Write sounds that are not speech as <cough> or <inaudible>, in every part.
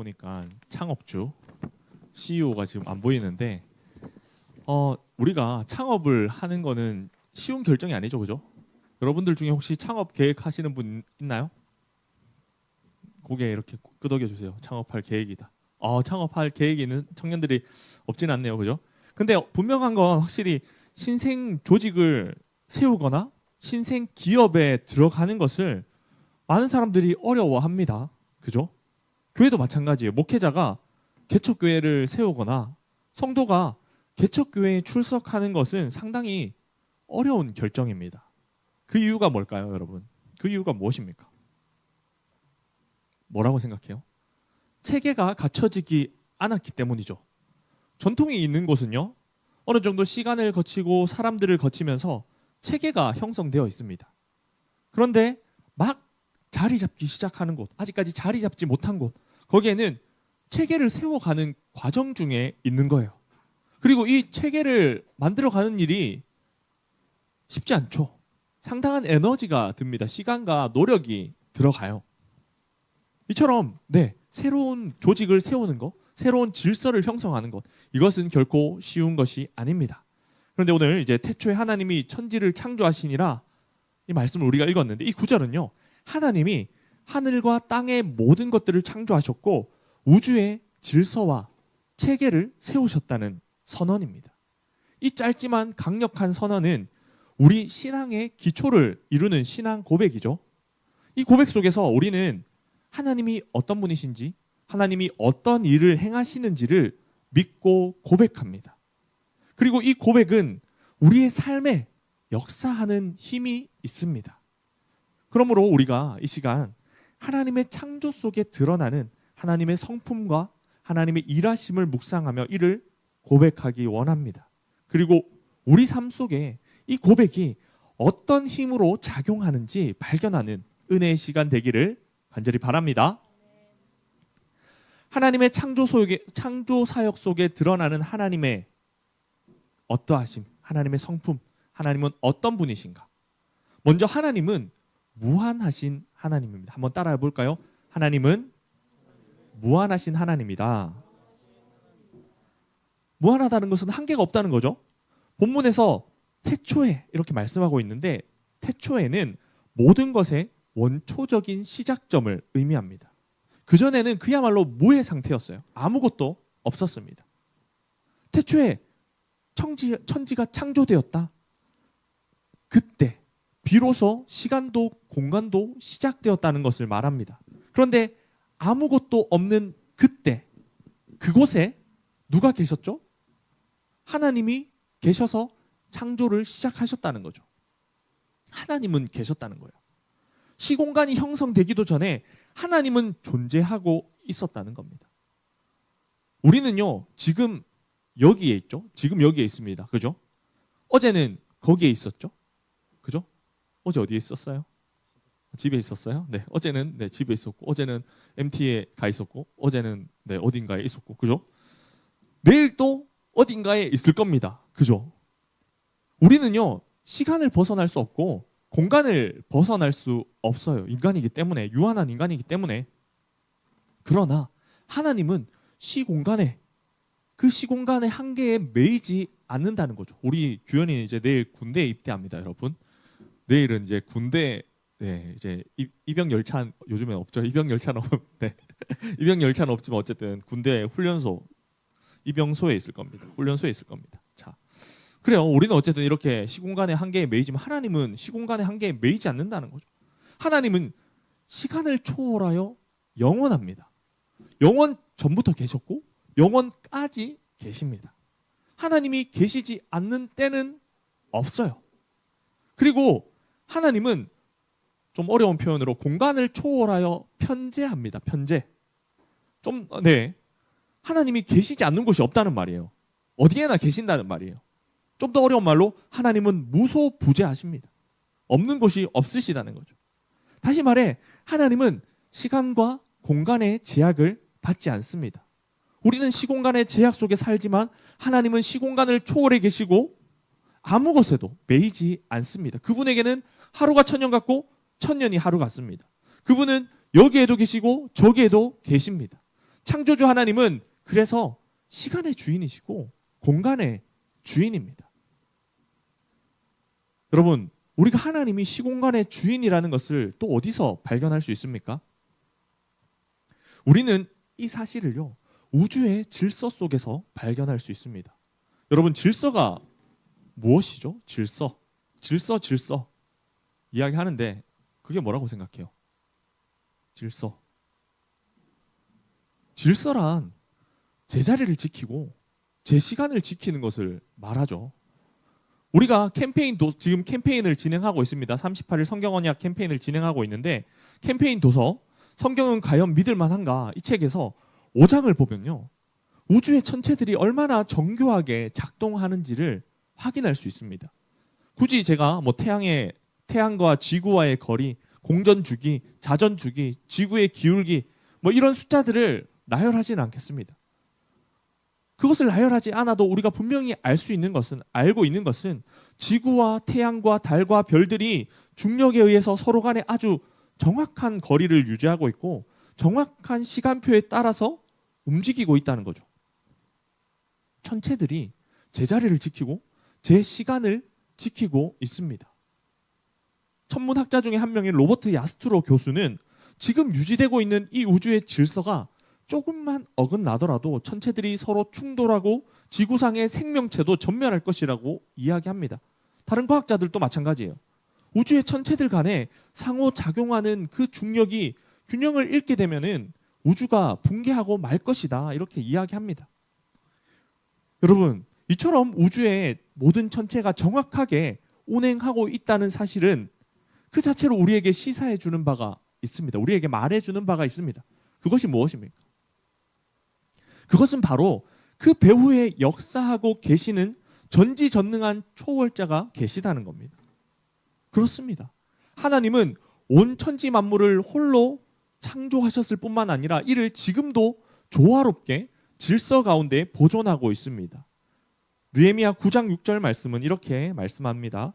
보니까 창업주 CEO가 지금 안 보이는데 어 우리가 창업을 하는 거는 쉬운 결정이 아니죠, 그죠? 여러분들 중에 혹시 창업 계획하시는 분 있나요? 고개 이렇게 끄덕여 주세요. 창업할 계획이다. 어, 창업할 계획이 있는 청년들이 없진 않네요, 그죠? 근데 분명한 건 확실히 신생 조직을 세우거나 신생 기업에 들어가는 것을 많은 사람들이 어려워합니다. 그죠? 교회도 마찬가지예요. 목회자가 개척교회를 세우거나 성도가 개척교회에 출석하는 것은 상당히 어려운 결정입니다. 그 이유가 뭘까요, 여러분? 그 이유가 무엇입니까? 뭐라고 생각해요? 체계가 갖춰지지 않았기 때문이죠. 전통이 있는 곳은요, 어느 정도 시간을 거치고 사람들을 거치면서 체계가 형성되어 있습니다. 그런데 막 자리 잡기 시작하는 곳, 아직까지 자리 잡지 못한 곳, 거기에는 체계를 세워가는 과정 중에 있는 거예요. 그리고 이 체계를 만들어가는 일이 쉽지 않죠. 상당한 에너지가 듭니다. 시간과 노력이 들어가요. 이처럼 네 새로운 조직을 세우는 것, 새로운 질서를 형성하는 것 이것은 결코 쉬운 것이 아닙니다. 그런데 오늘 이제 태초에 하나님이 천지를 창조하시니라 이 말씀을 우리가 읽었는데 이 구절은요 하나님이 하늘과 땅의 모든 것들을 창조하셨고 우주의 질서와 체계를 세우셨다는 선언입니다. 이 짧지만 강력한 선언은 우리 신앙의 기초를 이루는 신앙 고백이죠. 이 고백 속에서 우리는 하나님이 어떤 분이신지, 하나님이 어떤 일을 행하시는지를 믿고 고백합니다. 그리고 이 고백은 우리의 삶에 역사하는 힘이 있습니다. 그러므로 우리가 이 시간 하나님의 창조 속에 드러나는 하나님의 성품과 하나님의 일하심을 묵상하며 이를 고백하기 원합니다. 그리고 우리 삶 속에 이 고백이 어떤 힘으로 작용하는지 발견하는 은혜의 시간 되기를 간절히 바랍니다. 하나님의 창조 속에 창조 사역 속에 드러나는 하나님의 어떠하심, 하나님의 성품, 하나님은 어떤 분이신가? 먼저 하나님은 무한하신 하나님입니다. 한번 따라해 볼까요? 하나님은 무한하신 하나님이다. 무한하다는 것은 한계가 없다는 거죠. 본문에서 태초에 이렇게 말씀하고 있는데 태초에는 모든 것의 원초적인 시작점을 의미합니다. 그 전에는 그야말로 무의 상태였어요. 아무것도 없었습니다. 태초에 천지, 천지가 창조되었다. 그때 비로소 시간도 공간도 시작되었다는 것을 말합니다. 그런데 아무것도 없는 그때 그곳에 누가 계셨죠? 하나님이 계셔서 창조를 시작하셨다는 거죠. 하나님은 계셨다는 거예요. 시공간이 형성되기도 전에 하나님은 존재하고 있었다는 겁니다. 우리는요, 지금 여기에 있죠. 지금 여기에 있습니다. 그죠? 어제는 거기에 있었죠. 어제 어디에 있었어요? 집에 있었어요? 네. 어제는 네, 집에 있었고 어제는 MT에 가 있었고 어제는 네, 어딘가에 있었고. 그죠? 내일 또 어딘가에 있을 겁니다. 그죠? 우리는요. 시간을 벗어날 수 없고 공간을 벗어날 수 없어요. 인간이기 때문에 유한한 인간이기 때문에 그러나 하나님은 시공간에 그 시공간의 한계에 매이지 않는다는 거죠. 우리 규현이 이제 내일 군대에 입대합니다, 여러분. 내일은 이제 군대 네, 이제 입- 입영 열차 요즘엔 없죠. 입영 열차는 없 네. <laughs> 입영 열차는 없지만 어쨌든 군대 훈련소 입영소에 있을 겁니다. 훈련소에 있을 겁니다. 자. 그래요. 우리는 어쨌든 이렇게 시공간의 한계에 매이지만 하나님은 시공간의 한계에 매이지 않는다는 거죠. 하나님은 시간을 초월하여 영원합니다. 영원 전부터 계셨고 영원까지 계십니다. 하나님이 계시지 않는 때는 없어요. 그리고 하나님은 좀 어려운 표현으로 공간을 초월하여 편재합니다. 편재. 좀 네. 하나님이 계시지 않는 곳이 없다는 말이에요. 어디에나 계신다는 말이에요. 좀 더 어려운 말로 하나님은 무소부재하십니다. 없는 곳이 없으시다는 거죠. 다시 말해 하나님은 시간과 공간의 제약을 받지 않습니다. 우리는 시공간의 제약 속에 살지만 하나님은 시공간을 초월해 계시고 아무 곳에도 매이지 않습니다. 그분에게는 하루가 천년 같고 천년이 하루 같습니다. 그분은 여기에도 계시고 저기에도 계십니다. 창조주 하나님은 그래서 시간의 주인이시고 공간의 주인입니다. 여러분, 우리가 하나님이 시공간의 주인이라는 것을 또 어디서 발견할 수 있습니까? 우리는 이 사실을요, 우주의 질서 속에서 발견할 수 있습니다. 여러분, 질서가 무엇이죠? 질서. 질서, 질서. 이야기하는데 그게 뭐라고 생각해요? 질서. 질서란 제 자리를 지키고 제 시간을 지키는 것을 말하죠. 우리가 캠페인 도 지금 캠페인을 진행하고 있습니다. 38일 성경 언약 캠페인을 진행하고 있는데 캠페인 도서 성경은 과연 믿을 만한가 이 책에서 5장을 보면요. 우주의 천체들이 얼마나 정교하게 작동하는지를 확인할 수 있습니다. 굳이 제가 뭐 태양의 태양과 지구와의 거리, 공전 주기, 자전 주기, 지구의 기울기 뭐 이런 숫자들을 나열하지는 않겠습니다. 그것을 나열하지 않아도 우리가 분명히 알 수 있는 것은 알고 있는 것은 지구와 태양과 달과 별들이 중력에 의해서 서로 간에 아주 정확한 거리를 유지하고 있고 정확한 시간표에 따라서 움직이고 있다는 거죠. 천체들이 제자리를 지키고 제 시간을 지키고 있습니다. 천문학자 중에 한 명인 로버트 야스트로 교수는 지금 유지되고 있는 이 우주의 질서가 조금만 어긋나더라도 천체들이 서로 충돌하고 지구상의 생명체도 전멸할 것이라고 이야기합니다. 다른 과학자들도 마찬가지예요. 우주의 천체들 간에 상호 작용하는 그 중력이 균형을 잃게 되면은 우주가 붕괴하고 말 것이다 이렇게 이야기합니다. 여러분 이처럼 우주의 모든 천체가 정확하게 운행하고 있다는 사실은 그 자체로 우리에게 시사해 주는 바가 있습니다. 우리에게 말해 주는 바가 있습니다. 그것이 무엇입니까? 그것은 바로 그 배후에 역사하고 계시는 전지전능한 초월자가 계시다는 겁니다. 그렇습니다. 하나님은 온 천지 만물을 홀로 창조하셨을 뿐만 아니라 이를 지금도 조화롭게 질서 가운데 보존하고 있습니다. 느헤미야 9장 6절 말씀은 이렇게 말씀합니다.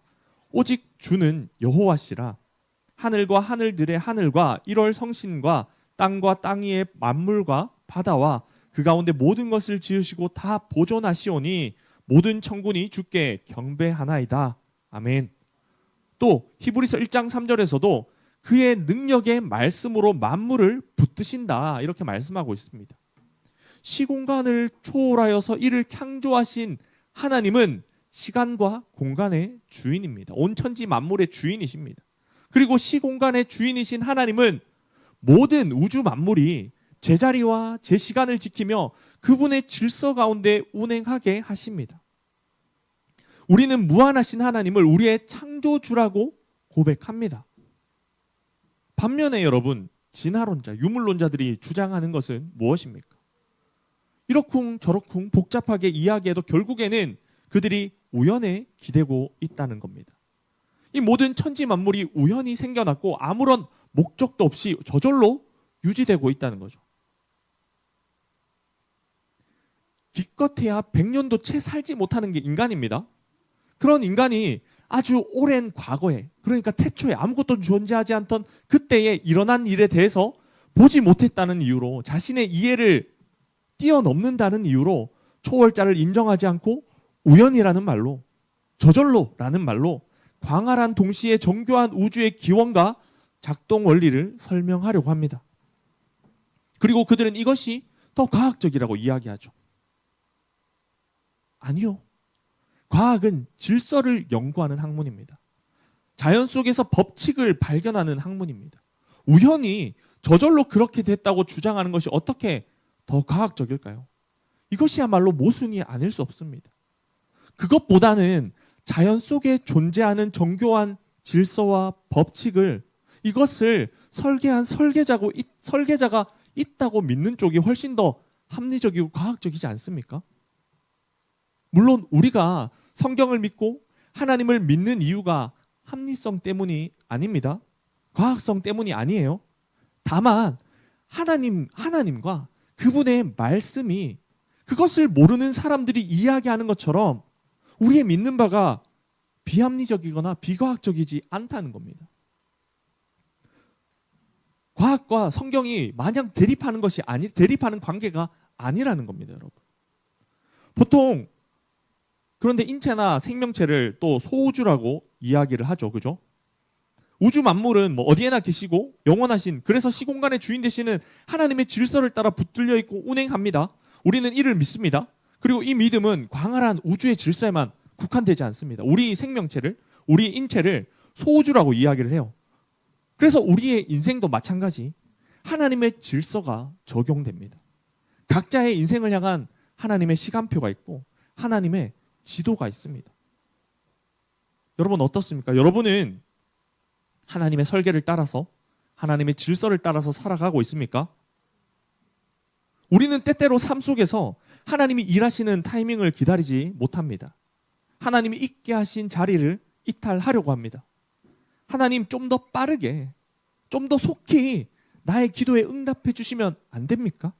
오직 주는 여호와시라 하늘과 하늘들의 하늘과 1월 성신과 땅과 땅 위의 만물과 바다와 그 가운데 모든 것을 지으시고 다 보존하시오니 모든 천군이 주께 경배하나이다. 아멘. 또 히브리서 1장 3절에서도 그의 능력의 말씀으로 만물을 붙드신다. 이렇게 말씀하고 있습니다. 시공간을 초월하여서 이를 창조하신 하나님은 시간과 공간의 주인입니다. 온 천지 만물의 주인이십니다. 그리고 시공간의 주인이신 하나님은 모든 우주 만물이 제자리와 제 시간을 지키며 그분의 질서 가운데 운행하게 하십니다. 우리는 무한하신 하나님을 우리의 창조주라고 고백합니다. 반면에 여러분, 진화론자, 유물론자들이 주장하는 것은 무엇입니까? 이렇쿵 저렇쿵 복잡하게 이야기해도 결국에는 그들이 우연에 기대고 있다는 겁니다. 이 모든 천지 만물이 우연히 생겨났고 아무런 목적도 없이 저절로 유지되고 있다는 거죠. 기껏해야 100년도 채 살지 못하는 게 인간입니다. 그런 인간이 아주 오랜 과거에 그러니까 태초에 아무것도 존재하지 않던 그때에 일어난 일에 대해서 보지 못했다는 이유로 자신의 이해를 뛰어넘는다는 이유로 초월자를 인정하지 않고 우연이라는 말로 저절로라는 말로 광활한 동시에 정교한 우주의 기원과 작동 원리를 설명하려고 합니다. 그리고 그들은 이것이 더 과학적이라고 이야기하죠. 아니요. 과학은 질서를 연구하는 학문입니다. 자연 속에서 법칙을 발견하는 학문입니다. 우연히 저절로 그렇게 됐다고 주장하는 것이 어떻게 더 과학적일까요? 이것이야말로 모순이 아닐 수 없습니다. 그것보다는 자연 속에 존재하는 정교한 질서와 법칙을 이것을 설계한 설계자고 설계자가 있다고 믿는 쪽이 훨씬 더 합리적이고 과학적이지 않습니까? 물론 우리가 성경을 믿고 하나님을 믿는 이유가 합리성 때문이 아닙니다. 과학성 때문이 아니에요. 다만 하나님 하나님과 그분의 말씀이 그것을 모르는 사람들이 이야기하는 것처럼 우리의 믿는 바가 비합리적이거나 비과학적이지 않다는 겁니다. 과학과 성경이 마냥 대립하는 것이 아니 대립하는 관계가 아니라는 겁니다, 여러분. 보통 그런데 인체나 생명체를 또 소우주라고 이야기를 하죠. 그죠? 우주 만물은 뭐 어디에나 계시고 영원하신 그래서 시공간의 주인 되시는 하나님의 질서를 따라 붙들려 있고 운행합니다. 우리는 이를 믿습니다. 그리고 이 믿음은 광활한 우주의 질서에만 국한되지 않습니다. 우리 생명체를 우리 인체를 소우주라고 이야기를 해요. 그래서 우리의 인생도 마찬가지 하나님의 질서가 적용됩니다. 각자의 인생을 향한 하나님의 시간표가 있고 하나님의 지도가 있습니다. 여러분 어떻습니까? 여러분은 하나님의 설계를 따라서 하나님의 질서를 따라서 살아가고 있습니까? 우리는 때때로 삶 속에서 하나님이 일하시는 타이밍을 기다리지 못합니다. 하나님이 있게 하신 자리를 이탈하려고 합니다. 하나님 좀 더 빠르게, 좀 더 속히 나의 기도에 응답해 주시면 안 됩니까?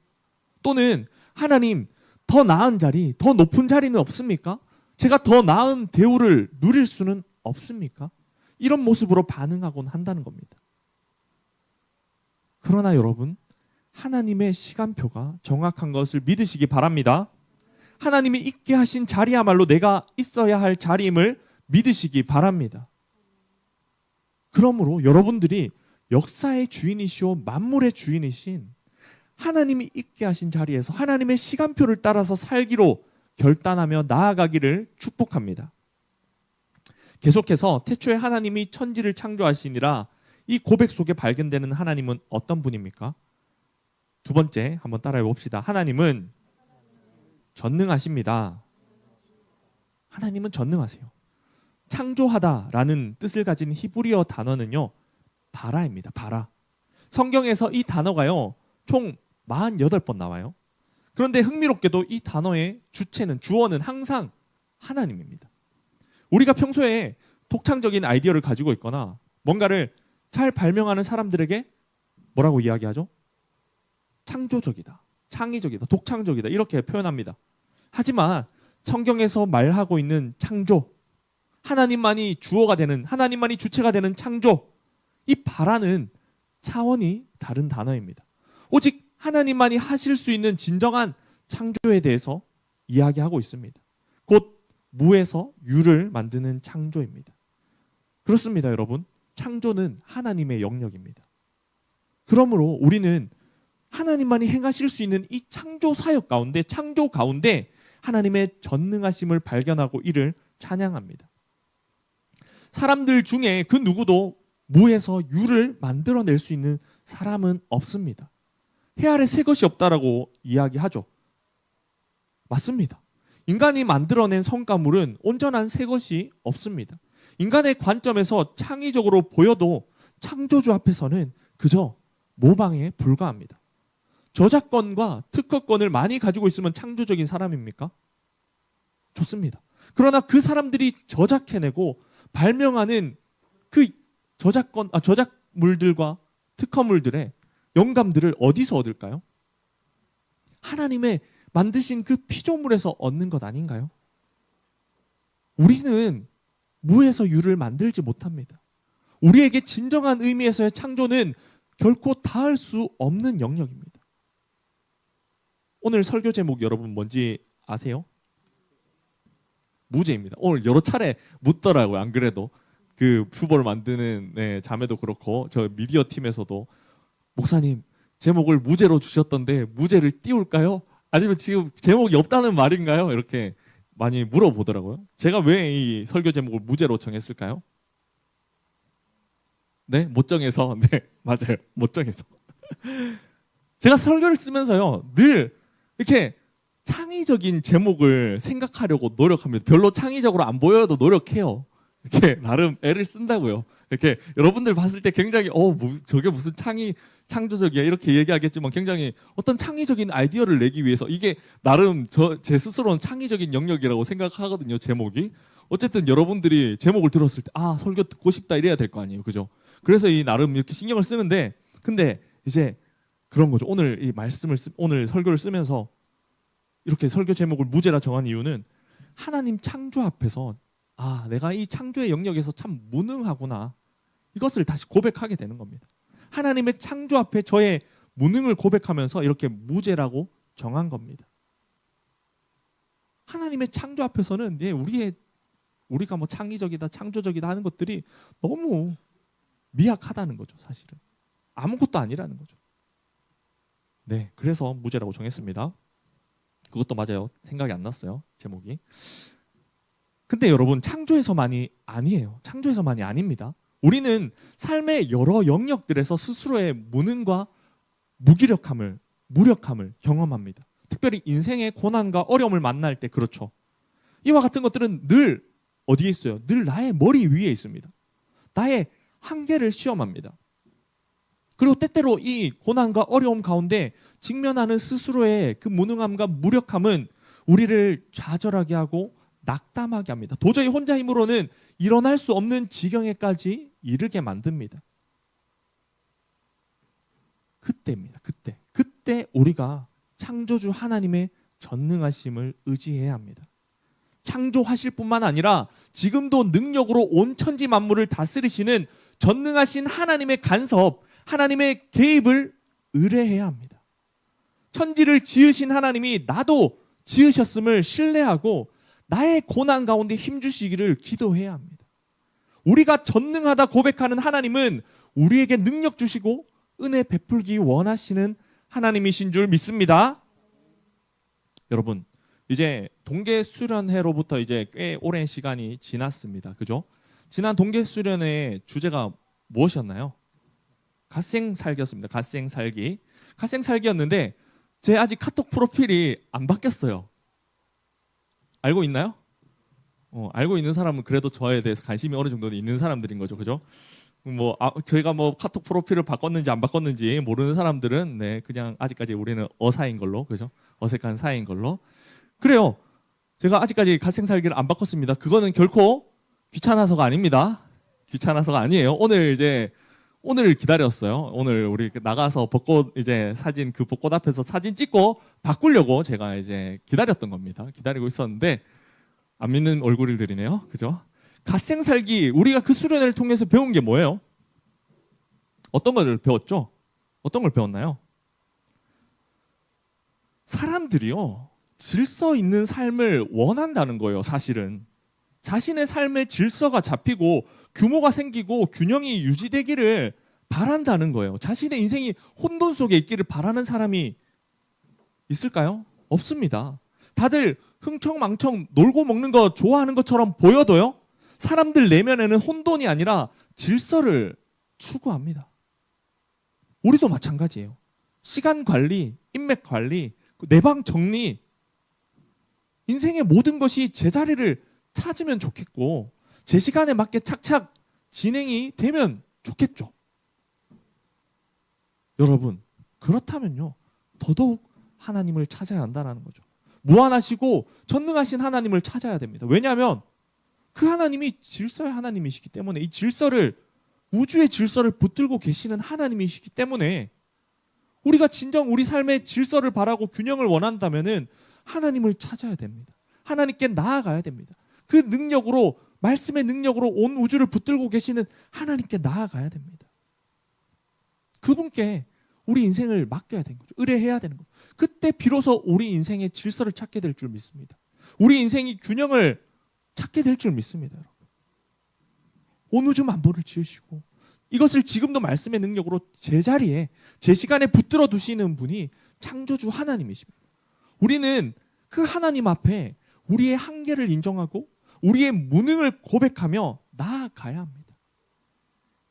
또는 하나님 더 나은 자리, 더 높은 자리는 없습니까? 제가 더 나은 대우를 누릴 수는 없습니까? 이런 모습으로 반응하곤 한다는 겁니다. 그러나 여러분, 하나님의 시간표가 정확한 것을 믿으시기 바랍니다. 하나님이 있게 하신 자리야말로 내가 있어야 할 자리임을 믿으시기 바랍니다. 그러므로 여러분들이 역사의 주인이시오 만물의 주인이신 하나님이 있게 하신 자리에서 하나님의 시간표를 따라서 살기로 결단하며 나아가기를 축복합니다. 계속해서 태초에 하나님이 천지를 창조하시니라 이 고백 속에 발견되는 하나님은 어떤 분입니까? 두 번째 한번 따라해 봅시다. 하나님은 전능하십니다. 하나님은 전능하세요. 창조하다라는 뜻을 가진 히브리어 단어는요. 바라입니다. 바라. 성경에서 이 단어가요. 총 48번 나와요. 그런데 흥미롭게도 이 단어의 주체는 주어는 항상 하나님입니다. 우리가 평소에 독창적인 아이디어를 가지고 있거나 뭔가를 잘 발명하는 사람들에게 뭐라고 이야기하죠? 창조적이다. 창의적이다. 독창적이다. 이렇게 표현합니다. 하지만 성경에서 말하고 있는 창조 하나님만이 주어가 되는 하나님만이 주체가 되는 창조 이 바라는 차원이 다른 단어입니다. 오직 하나님만이 하실 수 있는 진정한 창조에 대해서 이야기하고 있습니다. 곧 무에서 유를 만드는 창조입니다. 그렇습니다, 여러분. 창조는 하나님의 영역입니다. 그러므로 우리는 하나님만이 행하실 수 있는 이 창조 사역 가운데 창조 가운데 하나님의 전능하심을 발견하고 이를 찬양합니다. 사람들 중에 그 누구도 무에서 유를 만들어낼 수 있는 사람은 없습니다. 해 아래 새 것이 없다라고 이야기하죠. 맞습니다. 인간이 만들어낸 성과물은 온전한 새 것이 없습니다. 인간의 관점에서 창의적으로 보여도 창조주 앞에서는 그저 모방에 불과합니다. 저작권과 특허권을 많이 가지고 있으면 창조적인 사람입니까? 좋습니다. 그러나 그 사람들이 저작해내고 발명하는 그 저작권, 아, 저작물들과 특허물들의 영감들을 어디서 얻을까요? 하나님의 만드신 그 피조물에서 얻는 것 아닌가요? 우리는 무에서 유를 만들지 못합니다. 우리에게 진정한 의미에서의 창조는 결코 닿을 수 없는 영역입니다. 오늘 설교 제목 여러분 뭔지 아세요? 무죄입니다. 오늘 여러 차례 묻더라고요. 안 그래도 그 후보를 만드는 네, 자매도 그렇고 저 미디어 팀에서도 목사님 제목을 무죄로 주셨던데 무죄를 띄울까요? 아니면 지금 제목이 없다는 말인가요? 이렇게 많이 물어보더라고요. 제가 왜 이 설교 제목을 무죄로 정했을까요? 네, 못 정해서 <laughs> 네 맞아요, 못 정해서 <laughs> 제가 설교를 쓰면서요 늘 이렇게 창의적인 제목을 생각하려고 노력합니다. 별로 창의적으로 안 보여도 노력해요. 이렇게 나름 애를 쓴다고요. 이렇게 여러분들 봤을 때 굉장히 어 뭐, 저게 무슨 창의 창조적이야 이렇게 얘기하겠지만 굉장히 어떤 창의적인 아이디어를 내기 위해서 이게 나름 저 제 스스로는 창의적인 영역이라고 생각하거든요 제목이 어쨌든 여러분들이 제목을 들었을 때 아 설교 듣고 싶다 이래야 될 거 아니에요 그죠 그래서 이 나름 이렇게 신경을 쓰는데 근데 이제 그런 거죠 오늘 이 말씀을 쓰, 오늘 설교를 쓰면서 이렇게 설교 제목을 무죄라 정한 이유는 하나님 창조 앞에서 아 내가 이 창조의 영역에서 참 무능하구나 이것을 다시 고백하게 되는 겁니다. 하나님의 창조 앞에 저의 무능을 고백하면서 이렇게 무죄라고 정한 겁니다. 하나님의 창조 앞에서는 예, 우리의 우리가 뭐 창의적이다, 창조적이다 하는 것들이 너무 미약하다는 거죠, 사실은. 아무것도 아니라는 거죠. 네, 그래서 무죄라고 정했습니다. 그것도 맞아요. 생각이 안 났어요. 제목이. 근데 여러분 창조에서만이 아니에요. 창조에서만이 아닙니다. 우리는 삶의 여러 영역들에서 스스로의 무능과 무기력함을 무력함을 경험합니다. 특별히 인생의 고난과 어려움을 만날 때 그렇죠. 이와 같은 것들은 늘 어디에 있어요? 늘 나의 머리 위에 있습니다. 나의 한계를 시험합니다. 그리고 때때로 이 고난과 어려움 가운데 직면하는 스스로의 그 무능함과 무력함은 우리를 좌절하게 하고 낙담하게 합니다. 도저히 혼자 힘으로는 일어날 수 없는 지경에까지 이르게 만듭니다. 그때입니다. 그때. 그때 우리가 창조주 하나님의 전능하심을 의지해야 합니다. 창조하실 뿐만 아니라 지금도 능력으로 온 천지 만물을 다스리시는 전능하신 하나님의 간섭, 하나님의 개입을 의뢰해야 합니다. 천지를 지으신 하나님이 나도 지으셨음을 신뢰하고 나의 고난 가운데 힘주시기를 기도해야 합니다. 우리가 전능하다 고백하는 하나님은 우리에게 능력 주시고 은혜 베풀기 원하시는 하나님이신 줄 믿습니다. 여러분, 이제 동계 수련회로부터 이제 꽤 오랜 시간이 지났습니다. 그죠? 지난 동계 수련회의 주제가 무엇이었나요? 갓생 살기였습니다. 갓생 살기. 갓생 살기였는데 제 아직 카톡 프로필이 안 바뀌었어요. 알고 있나요? 어, 알고 있는 사람은 그래도 저에 대해서 관심이 어느 정도는 있는 사람들인 거죠. 그죠? 뭐 아, 저희가 뭐 카톡 프로필을 바꿨는지 안 바꿨는지 모르는 사람들은 네 그냥 아직까지 우리는 어사인 걸로 그죠 어색한 사이인 걸로 그래요 제가 아직까지 갓생살기를 안 바꿨습니다 그거는 결코 귀찮아서가 아닙니다 귀찮아서가 아니에요 오늘 이제 오늘 기다렸어요 오늘 우리 나가서 벚꽃 이제 사진 그 벚꽃 앞에서 사진 찍고 바꾸려고 제가 이제 기다렸던 겁니다 기다리고 있었는데 안 믿는 얼굴을 들이네요 그죠 갓생살기 우리가 그 수련회를 통해서 배운 게 뭐예요? 어떤 걸 배웠죠? 어떤 걸 배웠나요? 사람들이요 질서 있는 삶을 원한다는 거예요. 사실은 자신의 삶의 질서가 잡히고 규모가 생기고 균형이 유지되기를 바란다는 거예요. 자신의 인생이 혼돈 속에 있기를 바라는 사람이 있을까요? 없습니다. 다들 흥청망청 놀고 먹는 거 좋아하는 것처럼 보여도요. 사람들 내면에는 혼돈이 아니라 질서를 추구합니다. 우리도 마찬가지예요. 시간 관리, 인맥 관리, 내 방 정리, 인생의 모든 것이 제자리를 찾으면 좋겠고, 제 시간에 맞게 착착 진행이 되면 좋겠죠. 여러분, 그렇다면요, 더더욱 하나님을 찾아야 한다는 거죠. 무한하시고 전능하신 하나님을 찾아야 됩니다. 왜냐하면 그 하나님이 질서의 하나님이시기 때문에 이 질서를 우주의 질서를 붙들고 계시는 하나님이시기 때문에 우리가 진정 우리 삶의 질서를 바라고 균형을 원한다면은 하나님을 찾아야 됩니다. 하나님께 나아가야 됩니다. 그 능력으로 말씀의 능력으로 온 우주를 붙들고 계시는 하나님께 나아가야 됩니다. 그분께 우리 인생을 맡겨야 되는 거죠. 의뢰해야 되는 거죠. 그때 비로소 우리 인생의 질서를 찾게 될 줄 믿습니다. 우리 인생이 균형을 찾게 될 줄 믿습니다. 온 우주 만물을 지으시고 이것을 지금도 말씀의 능력으로 제자리에 제 시간에 붙들어 두시는 분이 창조주 하나님이십니다. 우리는 그 하나님 앞에 우리의 한계를 인정하고 우리의 무능을 고백하며 나아가야 합니다.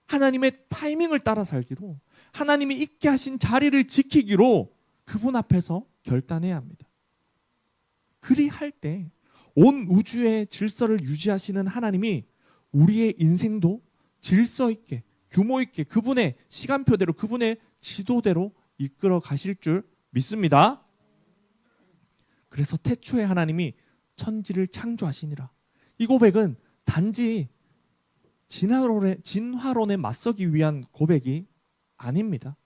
하나님의 타이밍을 따라 살기로 하나님이 있게 하신 자리를 지키기로 그분 앞에서 결단해야 합니다. 그리할 때 온 우주의 질서를 유지하시는 하나님이 우리의 인생도 질서 있게 규모 있게 그분의 시간표대로 그분의 지도대로 이끌어 가실 줄 믿습니다. 그래서 태초에 하나님이 천지를 창조하시니라. 이 고백은 단지 진화론에, 진화론에 맞서기 위한 고백이 아닙니다.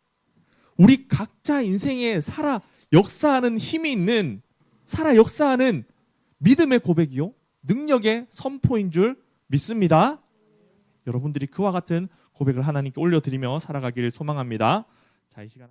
우리 각자 인생에 살아 역사하는 힘이 있는 살아 역사하는 믿음의 고백이요 능력의 선포인 줄 믿습니다. 여러분들이 그와 같은 고백을 하나님께 올려드리며 살아가기를 소망합니다. 자, 이 시간.